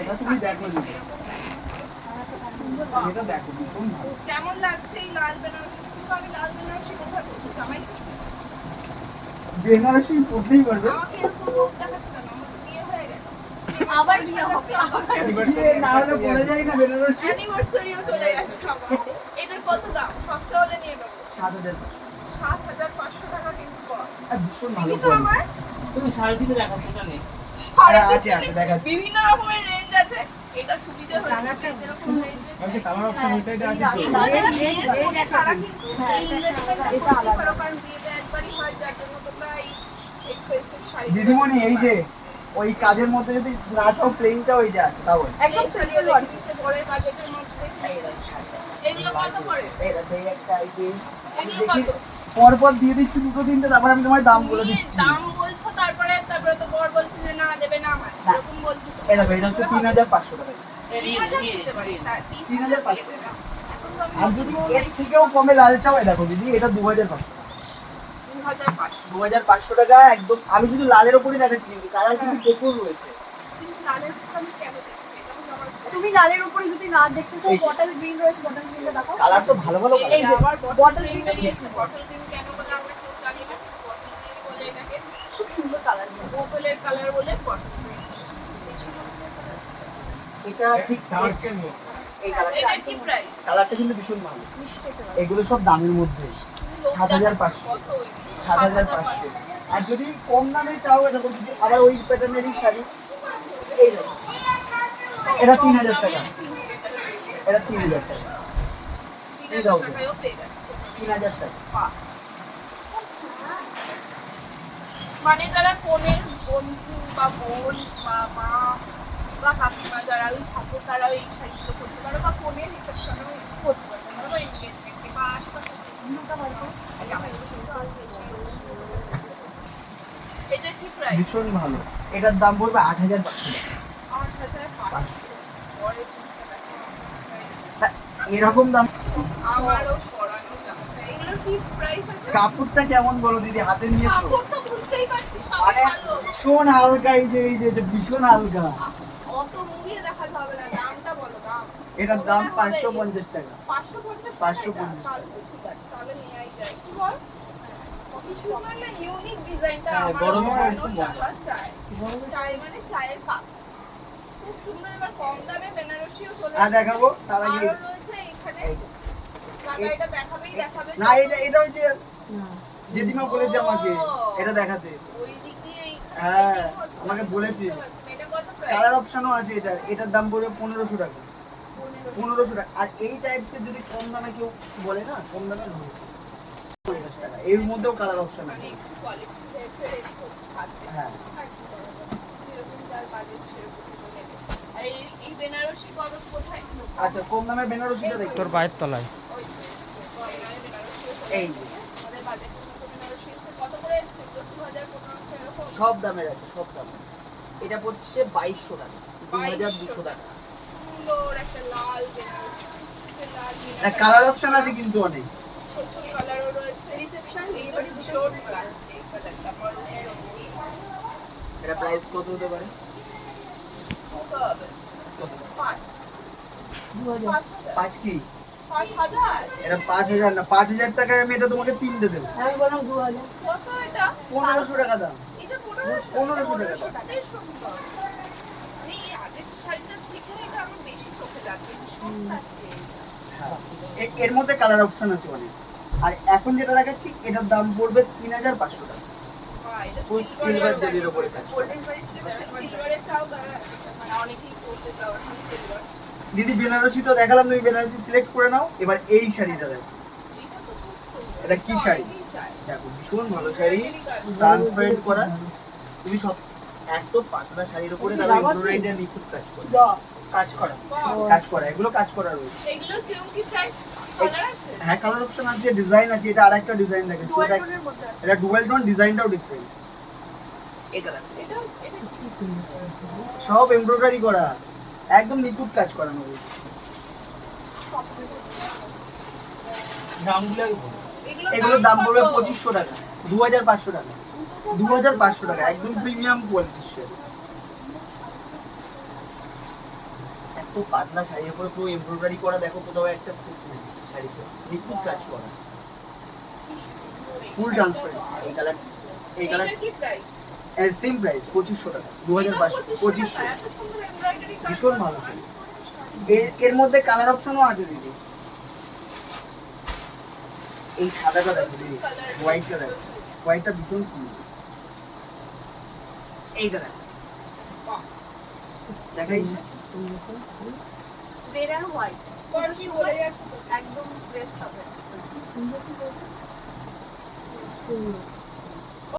এটা তুমি দেখো দিদি এটা দেখো ভীষণ ভালো কেমন লাগছে এই লাল বেনারসি? কিন্তু আমি লাল বেনারসি কোথায় পরবো জামাই ষষ্ঠী? বেনারসি পড়তেই পারবে। আমাকে এরকম রূপ দেখাচ্ছে কেন? আমার তো বিয়ে হয়ে গেছে। আবার বিয়ে হচ্ছে আবার বিয়ে না হলে পড়ে যাই না বেনারসি। অ্যানিভার্সারিও চলে গেছে আমার। এটার কত দাম? সস্তা হলে নিয়ে নেব। সাত হাজার সাত হাজার পাঁচশো টাকা কিন্তু কম। আর ভীষণ ভালো কিন্তু আমার। তুমি সাড়ে তিনে দেখা সেটা হ্যাঁ, তিন আছে, আছে, থেকে দেখাচ্ছি। বিভিন্ন রকমের রেঞ্জ আছে এটা সুবিধা হয়েছে। যেরকম range কালার অপশন ওই সাইডে আছে তো? যারা যারা বিয়ের ফোনে তারা কিন্তু এই investment টা পারো, কারণ বিয়েতে একবারই হয়, যার জন্য তোমরা এই expensive শাড়িগুলো দিদিমণি এই যে ওই কাজের মধ্যে যদি না চাও প্লেনটা ওই যে আছে তাও একদম পরের বাজেটের মধ্যে। এগুলো কত একটা এই যে? পরপর দিয়ে দিচ্ছি দুটো তিনটে তারপর আমি তোমার দাম বলে দিচ্ছি। তারপরে তো বর বলছে যে না দেবে না আমার। এরকম বলছে দেখো এটা হচ্ছে তিন হাজার পাঁচশো টাকা। তিন হাজার হ্যাঁ, পাঁচশো। আর যদি এর থেকেও কমে লাল চাও দেখো দিদি এটা দু হাজার পাঁচশো। হাজার পাঁচশো। দু হাজার পাঁচশো টাকা একদম আমি শুধু লালের ওপরই দেখাচ্ছি কিন্তু কালার কিন্তু প্রচুর রয়েছে? এটা তুমি লালের উপরে যদি না দেখতে চাও বটল গ্রিন রয়েছে বটল গ্রিনটা দেখাও কালার তো ভালো ভালো এই যে, বটল গ্রিন বেরিয়েছে বটল গ্রিন কেন বলে আমরা কেউ জানি না বটল গ্রিন বলে এটাকে খুব সুন্দর কালার বোতলের কালার বলে এটা ঠিক ডার্কের মধ্যে। এই কালারটা কি প্রাইস কালারটা কিন্তু ভীষণ ভালো। এগুলো সব দামের মধ্যে। সাত হাজার পাঁচশো। সাত হাজার পাঁচশো। আর যদি কম দামে চাও তো যদি আবার ওই প্যাটার্নেরই শাড়ি। এই দেখো। এটা তিন হাজার টাকা। এটা তিন হাজার টাকা। তিন হাজার টাকা। মানে যারা বোনের বন্ধু বা বোন বা মা বা কাকিমা যারা ওই থাকে তারা এই শাড়িগুলো করতে পারো বা বোনের রিসেপশনেও করতে পারো। বা এনগেজমেন্টে বা আশপাশে হয়তো এটা কি প্রাইস ভীষণ ভালো। এটার দাম পড়বে আট হাজার পাঁচশো আট হাজার পাঁচশো। এরকম দাম আমারও সরানো যাচ্ছে। এগুলোর কি প্রাইস আছে? কাপড়টা কেমন বলো দিদি? হাতে নিয়ে কাপড় তো বুঝতেই পারছি সব মানে ভীষণ হালকা এই যে এই যে এটা ভীষণ হালকা। অত মুড়িয়ে দেখাতে হবে না দামটা বলো দাম। এটার দাম পাঁচশো পঞ্চাশ টাকা। পাঁচশো পঞ্চাশ পাঁচশো পঞ্চাশ ঠিক আছে তাহলে নেওয়াই যায় কি বল? না ইউনিক ডিজাইনটা হ্যাঁ, গরমে চায়। চায় মানে চায়ের কাপ। খুব সুন্দর এবার কম দামে বেনারসিও চলে আর দেখাবো তার আগে রয়েছে এখানে। এই এটা দেখাবেই দেখাবে না এটা এটা হচ্ছে জেঠিমা বলেছে আমাকে এটা দেখাতে। হ্যাঁ, আমাকে বলেছে। এটা কত প্রাইস কালার অপশনও আছে এটা এটার দাম পড়বে পনেরোশো টাকা। পনেরোশো টাকা। আর এই টাইপসের যদি কম দামে কেউ বলে না কম দামে রয়েছে টাকা। এর মধ্যেও কালার অপশন মানে আছে থাকবে। হ্যাঁ? আচ্ছা কম দামে বেনারসিটা দেখো। তোর পায়ের তলায়। এই এসেছে। আমাদের বাজেটের মতো বেনারসি এসেছে। কত করে এসেছে? 14,000, 1500 এরকম? সব দামের আছে সব দামে এটা পড়ছে বাইশশো টাকা দু হাজার দুশো টাকা। কালার অপশন আছে কিন্তু অনেক। প্রচুর কালারও রয়েছে। রিসেপশন এইটা ভীষণ কালারটা এটা প্রাইস কত হতে পারে? পাঁচ। পাঁচ কি? এটা পাঁচ হাজার না পাঁচ হাজার টাকায় আমি এটা তোমাকে তিনটে দেবো। আমি বললাম দু হাজার। পনেরোশো টাকা দাম। পনেরোশো? টাকা। এ- এর মধ্যে কালার অপশন আছে অনেক। আর এখন যেটা দেখাচ্ছি এটার দাম পড়বে তিন হাজার পাঁচশো টাকা। কাজ দিদি বেনারসি তো দেখালাম তুমি বেনারসি সিলেক্ট করে নাও এবার এই শাড়িটা দেখো। এটা কি শাড়ি? দেখো ভীষণ ভালো শাড়ি ট্রান্সপারেন্ট করা। তুমি সব এত পাতলা শাড়ির উপরে তারা এমব্রয়ডারিটা নিখুঁত কাজ করে। কাজ করা। কাজ করা এগুলো কাজ করা রয়েছে। এগুলোর কীরকম কি প্রাইস কালার হ্যাঁ কালার অপশন আছে ডিজাইন আছে এটা আরেকটা ডিজাইন এটা ডুয়াল টোন ডিজাইনটাও ডিফারেন্ট এটা দেখো? সব এমব্রয়ডারি করা। একদম নিখুঁত কাজ করানো দামগুলো এগুলোর দাম পড়বে পঁচিশশো টাকা দু হাজার পাঁচশো টাকা দু হাজার পাঁচশো টাকা একদম প্রিমিয়াম কোয়ালিটির শেড এত পাতলা শাড়ির উপরে পুরো এমব্রয়ডারি করা দেখো কোথাও একটা খুঁত নেই শাড়িতে। নিখুঁত কাজ করা। ফুল ট্রান্সপারেন্ট এই কালার এই কালার কি প্রাইস সেম প্রাইস পঁচিশশো টাকা দু হাজার পাঁচশো পঁচিশশো ভীষণ ভালো। এর এর মধ্যে কালার অপশনও আছে দিদি। এই সাদাটা দেখো দিদি হোয়াইটটা দেখো। হোয়াইটটা ভীষণ সুন্দর। এইটা দেখো। দেখাই। রেড হোয়াইট একদম বেস্ট হবে। সুন্দর।